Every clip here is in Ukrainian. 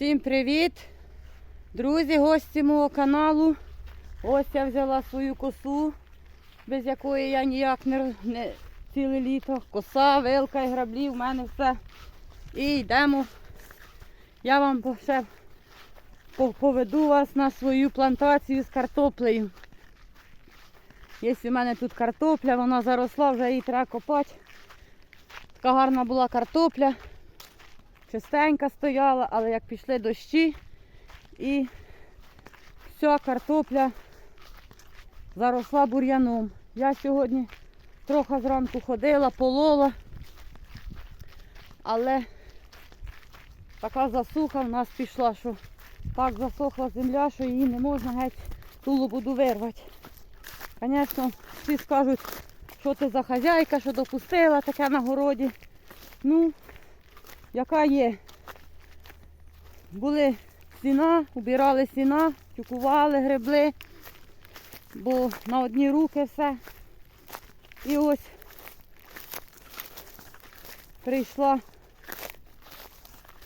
Всім привіт! Друзі, гості мого каналу. Ось я взяла свою косу, без якої я ніяк не, не ціле літо. Коса, вилка і граблі, в мене все. І йдемо. Я вам ще поведу вас на свою плантацію з картоплею. Є у мене тут картопля, вона заросла, вже її треба копати. Така гарна була картопля чистенька стояла, але як пішли дощі і вся картопля заросла бур'яном. Я сьогодні трохи зранку ходила, полола, але така засуха в нас пішла, що так засохла земля, що її не можна геть ту лобуду вирвати. Звісно, всі скажуть, що ти за хазяйка, що допустила таке на городі. Ну, яка є. Були сіна, убирали сіна, тюкували, гребли, бо на одні руки все. І ось прийшла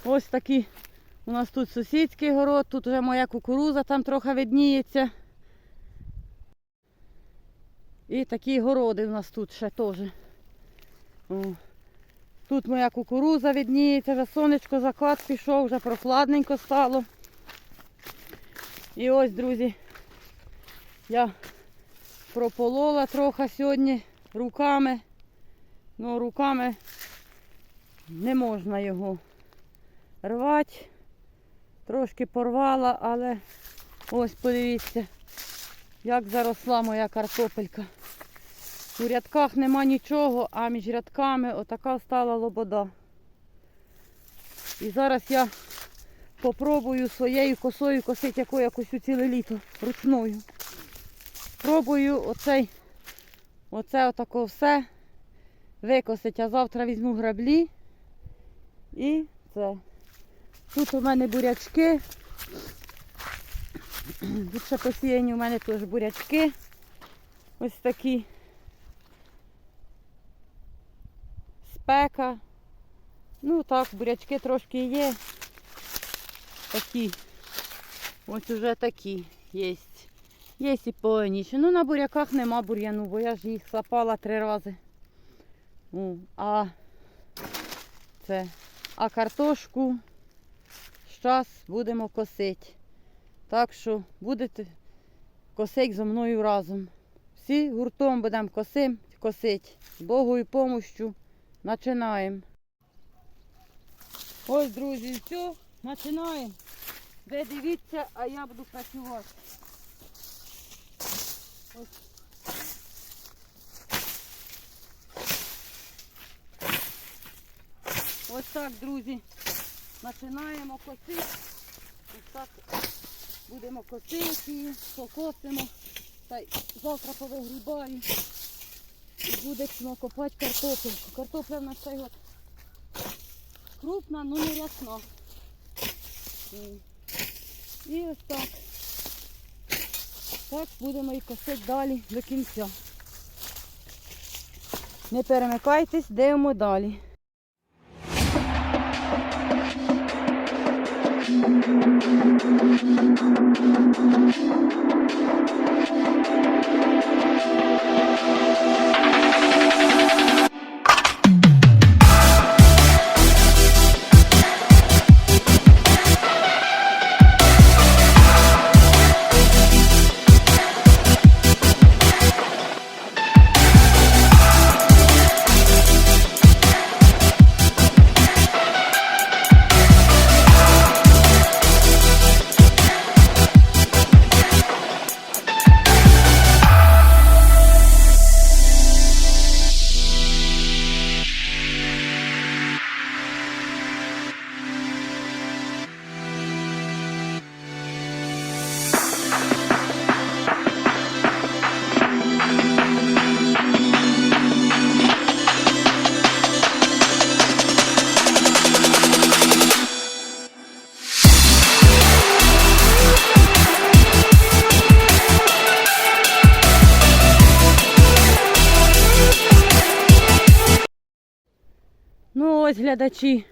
ось такі. У нас тут сусідський город, тут вже моя кукуруза там трохи видніється. І такі городи у нас тут ще теж. Тут моя кукуруза відніється, вже сонечко закат пішов, вже прохладненько стало. І ось, друзі, я прополола трохи сьогодні руками. Ну, руками не можна його рвати. Трошки порвала, але ось подивіться, як заросла моя картопелька. У рядках нема нічого, а між рядками отака стала лобода. І зараз я попробую своєю косою косити яку якусь у ціле літо ручною. Пробую оцей, оце отако все викосити, а завтра візьму граблі і це. Тут у мене бурячки. Тут ще посіяні у мене теж бурячки. Ось такі. Спека. Ну так, бурячки трошки є. Такі. Ось уже такі є. Є і повніші. Ну на буряках нема бур'яну, бо я ж їх сапала три рази. Ну, а це. А картошку зараз будемо косити. Так що будете косити зі мною разом. Всі гуртом будемо косим, косити. З Богою помощю. Починаємо. Ось, друзі, все, починаємо. Ви дивіться, а я буду працювати. Ось. Ось так, друзі. Починаємо косити. Ось так будемо косити покосимо. Та й завтра повигрібаю. Будемо копати картопельку. Картопля в нас цей крупна, але не рясна. І ось так. Так будемо і косити далі до кінця. Не перемикайтесь, дивимо далі. Ну ось глядачі.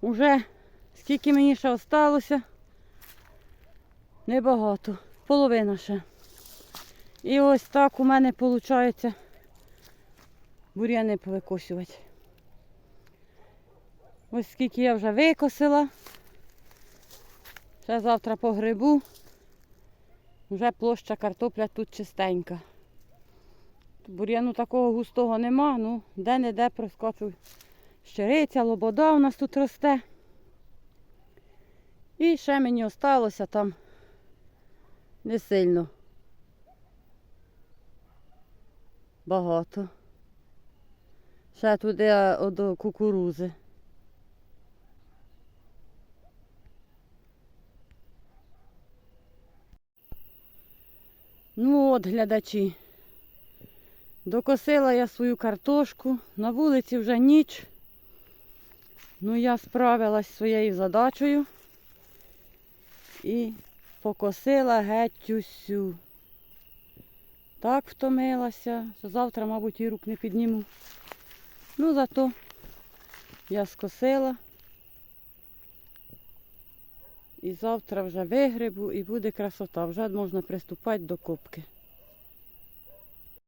Уже Скільки мені ще осталося? Небагато. Половина ще. І ось так у мене виходить бур'яни повикосювати. Ось скільки я вже викосила. Ще завтра погребу. Вже площа картопля тут чистенька. Бур'яну такого густого нема, ну де-не-де проскочу. Щириця, лобода у нас тут росте. І ще мені осталося там не сильно. Багато. Ще туди до кукурузи. Ну от, глядачі. Докосила я свою картошку. На вулиці вже ніч. Ну, я справилась зі своєю задачею і покосила геть усю. Так втомилася, що завтра, мабуть, і рук не підніму. Ну, зато я скосила. І завтра вже вигребу і буде красота. Вже можна приступати до копки.